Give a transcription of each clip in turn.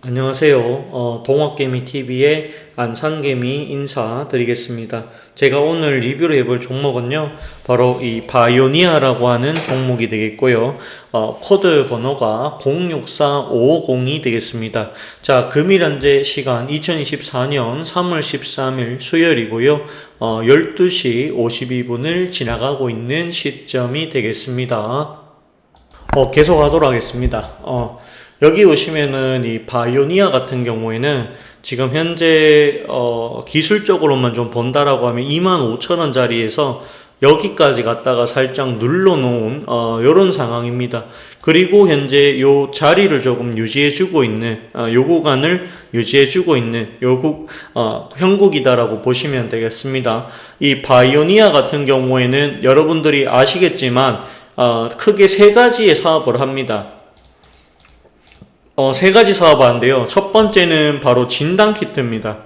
안녕하세요. 어, 동학개미TV의 안산개미 인사드리겠습니다. 제가 오늘 리뷰를 해볼 종목은요, 바로 이 바이오니아라고 하는 종목이 되겠고요. 어, 코드 번호가 064550이 되겠습니다. 자, 금일 현재 시간 2024년 3월 13일 수요일이고요. 어, 12시 52분을 지나가고 있는 시점이 되겠습니다. 어, 계속 하도록 하겠습니다. 어, 여기 오시면은 이 바이오니아 같은 경우에는 지금 현재 어, 기술적으로만 좀 본다라고 하면 25,000원짜리에서 여기까지 갔다가 살짝 눌러놓은 어, 이런 상황입니다. 그리고 현재 요 자리를 조금 유지해주고 있는 어, 요 구간을 유지해주고 있는 요국 어, 형국이다라고 보시면 되겠습니다. 이 바이오니아 같은 경우에는 여러분들이 아시겠지만 어, 크게 세 가지의 사업을 합니다. 어, 세 가지 사업 하는데요. 첫 번째는 바로 진단키트입니다.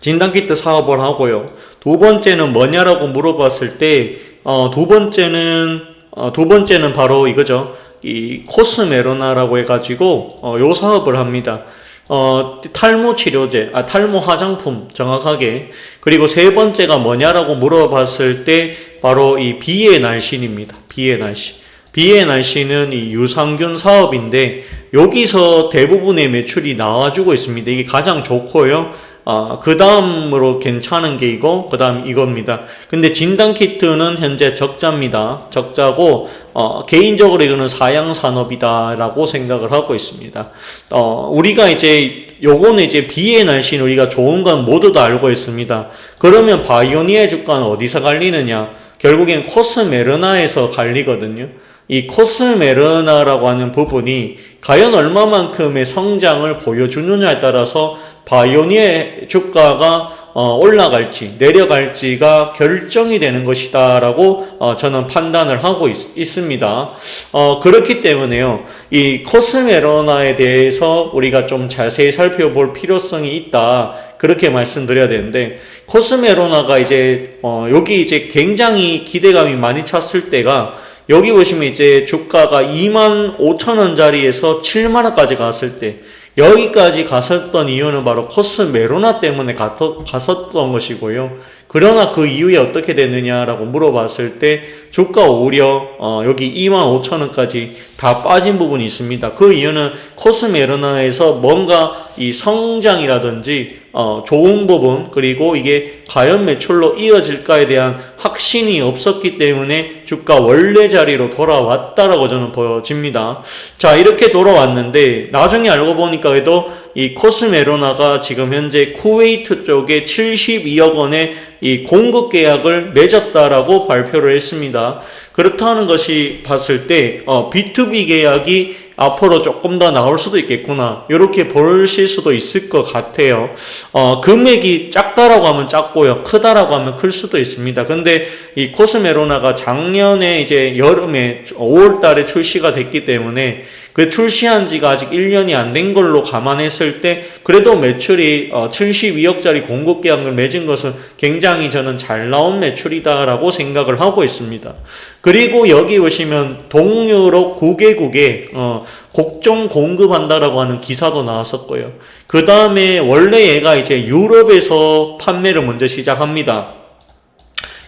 진단키트 사업을 하고요. 두 번째는 뭐냐라고 물어봤을 때, 어, 두 번째는, 어, 두 번째는 바로 이거죠. 이 코스메로나라고 해가지고, 어, 요 사업을 합니다. 어, 탈모 치료제, 아, 탈모 화장품, 정확하게. 그리고 세 번째가 뭐냐라고 물어봤을 때, 바로 이 비의 날씬입니다. 비의 날씬. BNRC는 이 유산균 사업인데 여기서 대부분의 매출이 나와주고 있습니다. 이게 가장 좋고요. 아, 그 다음으로 괜찮은 게 이거, 그 다음 이겁니다. 근데 진단키트는 현재 적자입니다. 적자고, 어, 개인적으로 이거는 사양산업이다라고 생각을 하고 있습니다. 어, 우리가 이제, 요거는 이제 비의 날씨는 우리가 좋은 건 모두 다 알고 있습니다. 그러면 바이오니아 주가는 어디서 갈리느냐? 결국엔 코스메르나에서 갈리거든요. 이 코스메르나라고 하는 부분이 과연 얼마만큼의 성장을 보여주느냐에 따라서 바이오니의 주가가 어, 올라갈지 내려갈지가 결정이 되는 것이다라고 어, 저는 판단을 하고 있, 습니다 어, 그렇기 때문에요. 이 코스메로나에 대해서 우리가 좀 자세히 살펴볼 필요성이 있다. 그렇게 말씀드려야 되는데 코스메로나가 이제 어, 여기 이제 굉장히 기대감이 많이 찼을 때가 여기 보시면 이제 주가가 2만 5천 원짜리에서 7만 원까지 갔을 때 여기까지 갔었던 이유는 바로 코스 메로나 때문에 갔었던 것이고요. 그러나 그 이후에 어떻게 됐느냐라고 물어봤을 때 주가 오히려 어 여기 2만 5천 원까지 다 빠진 부분이 있습니다. 그 이유는 코스메르나에서 뭔가 이 성장이라든지 어 좋은 부분 그리고 이게 과연 매출로 이어질까에 대한 확신이 없었기 때문에 주가 원래 자리로 돌아왔다라고 저는 보여집니다. 자 이렇게 돌아왔는데 나중에 알고 보니까 그래도 이 코스메로나가 지금 현재 쿠웨이트 쪽에 72억 원의 이 공급 계약을 맺었다라고 발표를 했습니다. 그렇다는 것이 봤을 때 어, B2B 계약이 앞으로 조금 더 나올 수도 있겠구나. 이렇게 보실 수도 있을 것 같아요. 어, 금액이 작다라고 하면 작고요. 크다라고 하면 클 수도 있습니다. 근데 이 코스메로나가 작년에 이제 여름에 5월 달에 출시가 됐기 때문에 그 출시한 지가 아직 1년이 안 된 걸로 감안했을 때 그래도 매출이 72억짜리 어, 공급 계약을 맺은 것은 굉장히 저는 잘 나온 매출이다라고 생각을 하고 있습니다. 그리고 여기 보시면 동유럽 9개국에 어, 곡종 공급한다라고 하는 기사도 나왔었고요. 그 다음에 원래 얘가 이제 유럽에서 판매를 먼저 시작합니다.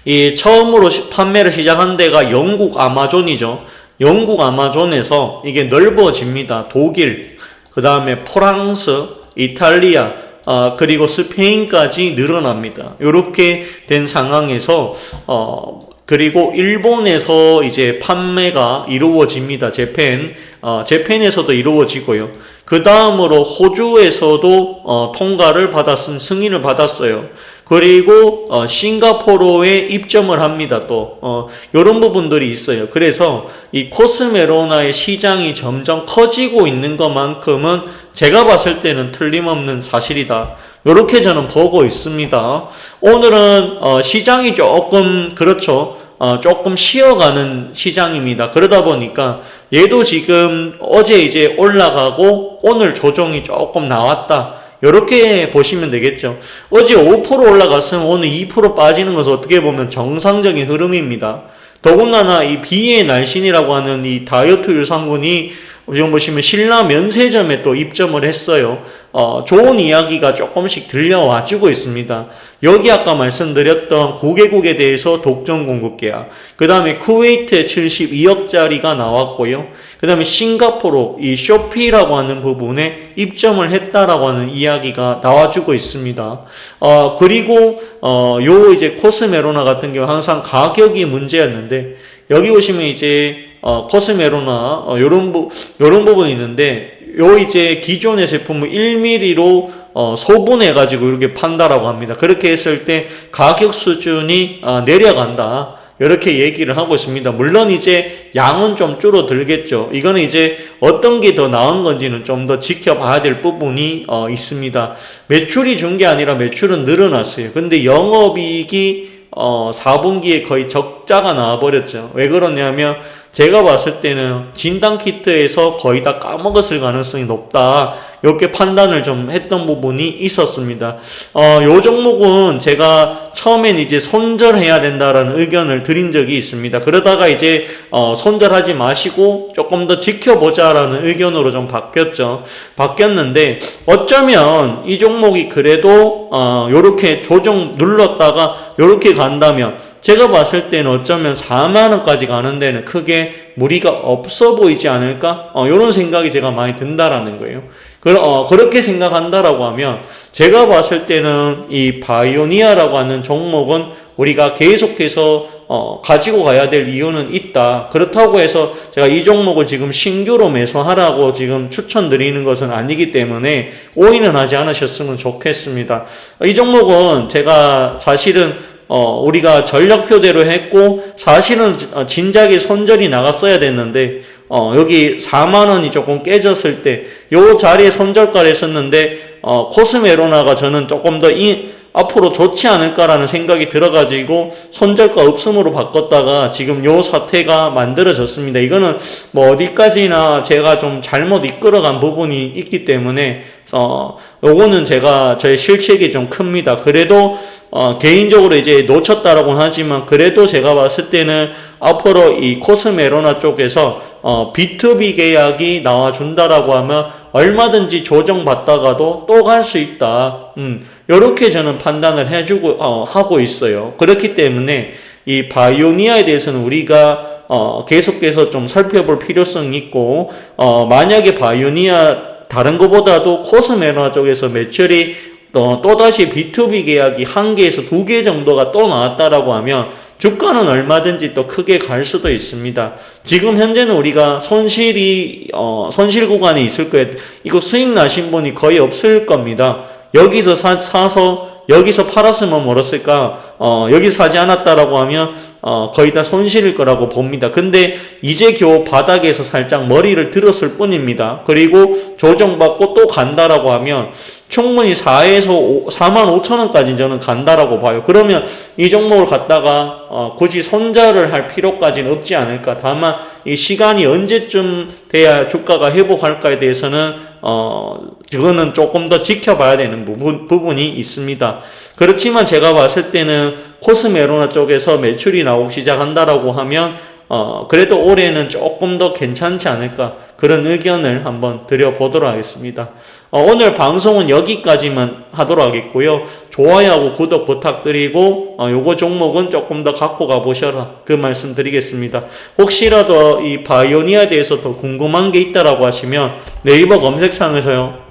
이 처음으로 판매를 시작한 데가 영국 아마존이죠. 영국 아마존에서 이게 넓어집니다. 독일, 그 다음에 프랑스, 이탈리아, 어, 그리고 스페인까지 늘어납니다. 이렇게 된 상황에서 어, 그리고 일본에서 이제 판매가 이루어집니다. 재팬, 어, 재팬에서도 이루어지고요. 그 다음으로 호주에서도 어, 통과를 받았음, 승인을 받았어요. 그리고 어, 싱가포르에 입점을 합니다. 또 어, 이런 부분들이 있어요. 그래서 이 코스메로나의 시장이 점점 커지고 있는 것만큼은 제가 봤을 때는 틀림없는 사실이다. 이렇게 저는 보고 있습니다. 오늘은 어, 시장이 조금 그렇죠. 어, 조금 쉬어가는 시장입니다. 그러다 보니까 얘도 지금 어제 이제 올라가고 오늘 조정이 조금 나왔다. 이렇게 보시면 되겠죠. 어제 5% 올라갔으면 오늘 2% 빠지는 것은 어떻게 보면 정상적인 흐름입니다. 더군다나 이 비의 날씬이라고 하는 이 다이어트 유산균이 지금 보시면 신라 면세점에 또 입점을 했어요. 어, 좋은 이야기가 조금씩 들려와주고 있습니다. 여기 아까 말씀드렸던 9개국에 대해서 독점 공급 계약, 그 다음에 쿠웨이트에 72억짜리가 나왔고요. 그 다음에 싱가포르 이 쇼피라고 하는 부분에 입점을 했다라고 하는 이야기가 나와주고 있습니다. 어, 그리고 어, 요 이제 코스메로나 같은 경우 항상 가격이 문제였는데 여기 보시면 이제 어, 코스메로나 어, 요런 부 요런 부분이 있는데 요 이제 기존의 제품을 1mm로 어, 소분해 가지고 이렇게 판다라고 합니다. 그렇게 했을 때 가격 수준이 어, 내려간다. 이렇게 얘기를 하고 있습니다. 물론 이제 양은 좀 줄어들겠죠. 이거는 이제 어떤 게 더 나은 건지는 좀 더 지켜봐야 될 부분이 어, 있습니다. 매출이 준 게 아니라 매출은 늘어났어요. 근데 영업이익이 어, 4분기에 거의 적자가 나와버렸죠. 왜 그러냐면 제가 봤을 때는 진단 키트에서 거의 다 까먹었을 가능성이 높다. 이렇게 판단을 좀 했던 부분이 있었습니다. 어, 요 종목은 제가 처음엔 이제 손절해야 된다라는 의견을 드린 적이 있습니다. 그러다가 이제 어, 손절하지 마시고 조금 더 지켜보자라는 의견으로 좀 바뀌었죠. 바뀌었는데 어쩌면 이 종목이 그래도 어, 요렇게 조정 눌렀다가 요렇게 간다면 제가 봤을 때는 어쩌면 4만 원까지 가는 데는 크게 무리가 없어 보이지 않을까? 어, 이런 생각이 제가 많이 든다라는 거예요. 그, 어, 그렇게 생각한다라고 하면 제가 봤을 때는 이 바이오니아라고 하는 종목은 우리가 계속해서 어, 가지고 가야 될 이유는 있다. 그렇다고 해서 제가 이 종목을 지금 신규로 매수하라고 지금 추천드리는 것은 아니기 때문에 오인은 하지 않으셨으면 좋겠습니다. 이 종목은 제가 사실은 어, 우리가 전력표대로 했고, 사실은 어, 진작에 손절이 나갔어야 됐는데, 어, 여기 4만 원이 조금 깨졌을 때, 요 자리에 손절가를 했었는데, 어, 코스메로나가 저는 조금 더 이, 앞으로 좋지 않을까라는 생각이 들어가지고 손절가 없음으로 바꿨다가 지금 요 사태가 만들어졌습니다. 이거는 뭐 어디까지나 제가 좀 잘못 이끌어간 부분이 있기 때문에 어 요거는 제가 저의 실책이 좀 큽니다. 그래도 어 개인적으로 이제 놓쳤다라고는 하지만 그래도 제가 봤을 때는 앞으로 이 코스메로나 쪽에서 어, B2B 계약이 나와준다라고 하면 얼마든지 조정받다가도 또 갈 수 있다. 음, 요렇게 저는 판단을 해주고, 어, 하고 있어요. 그렇기 때문에 이 바이오니아에 대해서는 우리가 어, 계속해서 좀 살펴볼 필요성이 있고, 어, 만약에 바이오니아 다른 것보다도 코스메나 쪽에서 매출이 어, 또다시 B2B 계약이 한 개에서 두 개 정도가 또 나왔다라고 하면 주가는 얼마든지 또 크게 갈 수도 있습니다. 지금 현재는 우리가 손실이 어, 손실 구간이 있을 거예요. 이거 수익 나신 분이 거의 없을 겁니다. 여기서 사, 사서 여기서 팔았으면 멀었을까? 어, 여기서 사지 않았다라고 하면 어, 거의 다 손실일 거라고 봅니다. 근데 이제 겨우 바닥에서 살짝 머리를 들었을 뿐입니다. 그리고 조정받고 또 간다라고 하면 충분히 4에서 5, 4만 5천 원까지 저는 간다라고 봐요. 그러면 이 종목을 갖다가 어, 굳이 손절을 할 필요까지는 없지 않을까. 다만 이 시간이 언제쯤 돼야 주가가 회복할까에 대해서는 어, 그거는 조금 더 지켜봐야 되는 부분, 부분이 있습니다. 그렇지만 제가 봤을 때는 코스메로나 쪽에서 매출이 나오기 시작한다라고 하면 어, 그래도 올해는 조금 더 괜찮지 않을까 그런 의견을 한번 드려보도록 하겠습니다. 어, 오늘 방송은 여기까지만 하도록 하겠고요. 좋아요하고 구독 부탁드리고 어, 요거 종목은 조금 더 갖고 가보셔라 그 말씀 드리겠습니다. 혹시라도 이 바이오니아에 대해서 더 궁금한 게 있다라고 하시면 네이버 검색창에서요.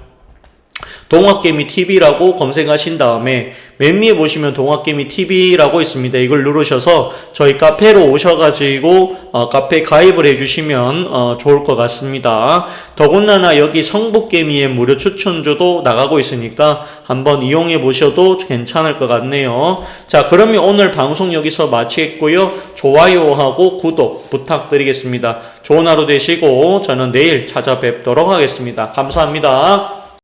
동학개미 TV라고 검색하신 다음에 맨 위에 보시면 동학개미 TV라고 있습니다. 이걸 누르셔서 저희 카페로 오셔가지고 어, 카페 가입을 해주시면 어, 좋을 것 같습니다. 더군다나 여기 성북개미의 무료 추천주도 나가고 있으니까 한번 이용해 보셔도 괜찮을 것 같네요. 자 그러면 오늘 방송 여기서 마치겠고요. 좋아요하고 구독 부탁드리겠습니다. 좋은 하루 되시고 저는 내일 찾아뵙도록 하겠습니다. 감사합니다.